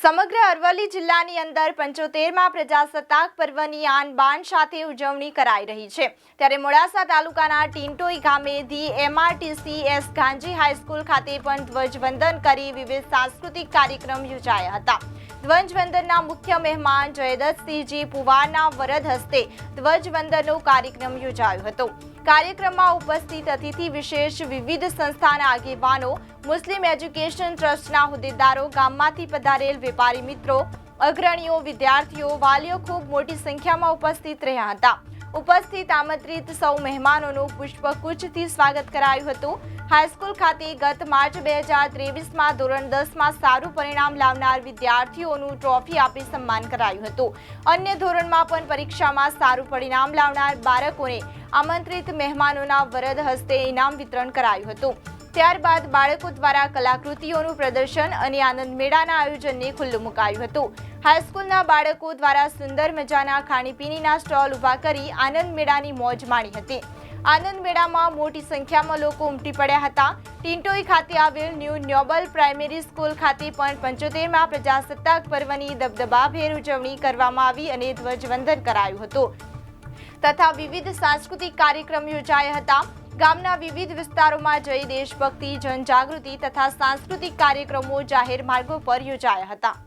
સમગ્ર અરવલ્લી જિલ્લાની અંદર પંચોતેરમાં પ્રજાસત્તાક પર્વની આન બાન સાથે ઉજવણી કરાઈ રહી છે. ત્યારે મોડાસા તાલુકાના ટીન્ટોઈ ગામે the MRTC S Ganji high school ખાતે પણ ધ્વજવંદન કરી વિવિધ સાંસ્કૃતિક કાર્યક્રમ યોજાયા હતા. ધ્વજવંદનના મુખ્ય મહેમાન જયદત્તસિંહજી પુવારના વરદ હસ્તે ધ્વજવંદનનો કાર્યક્રમ યોજાયો હતો. કાર્યક્રમમાં ઉપસ્થિત અતિથિ વિશેષ વિવિધ સંસ્થાના આગેવાનો, મુસ્લિમ એજ્યુકેશન ટ્રસ્ટના હોદ્દેદારો, ગામમાંથી પધારેલ વેપારી મિત્રો, અગ્રણીઓ, વિદ્યાર્થીઓ, વાલીઓ ખૂબ મોટી સંખ્યામાં ઉપસ્થિત રહ્યા હતા. ઉપસ્થિત આમંત્રિત સૌ મહેમાનોનું પુષ્પગુચ્છથી સ્વાગત કરાયું હતું. હાઈસ્કૂલ ખાતે ગત માર્ચ બે હજાર ત્રેવીસમાં ધોરણ દસમાં સારું પરિણામ લાવનાર વિદ્યાર્થીઓનું ટ્રોફી આપી સન્માન કરાયું હતું. અન્ય ધોરણમાં પણ પરીક્ષામાં સારું પરિણામ લાવનાર બાળકોને આમંત્રિત મહેમાનોના વરદ હસ્તે ઇનામ વિતરણ કરાયું હતું. ત્યારબાદ બાળકો દ્વારા કલાકૃતિઓનું પ્રદર્શન અને આનંદ મેળાના આયોજનને ખુલ્લું મુકાયું હતું. હાઈસ્કૂલના બાળકો દ્વારા સુંદર મજાના ખાણીપીણીના સ્ટોલ ઊભા કરી આનંદ મેળાની મોજ માણી હતી. આનંદ મેળામાં મોટી સંખ્યામાં લોકો ઉમટી પડ્યા હતા. ટિન્ટોઈ ખાતે આવેલ ન્યૂ નોબલ પ્રાઇમરી સ્કૂલ ખાતે પણ પંચોતેરમાં પ્રજાસત્તાક પર્વની દબદબાભેર ઉજવણી કરવામાં આવી અને ધ્વજવંદન કરાયું હતું. તથા વિવિધ સાંસ્કૃતિક કાર્યક્રમ યોજાયા હતા. ગામના વિવિધ વિસ્તારોમાં જઈ દેશભક્તિ, જનજાગૃતિ તથા સાંસ્કૃતિક કાર્યક્રમો જાહેર માર્ગો પર યોજાયા હતા.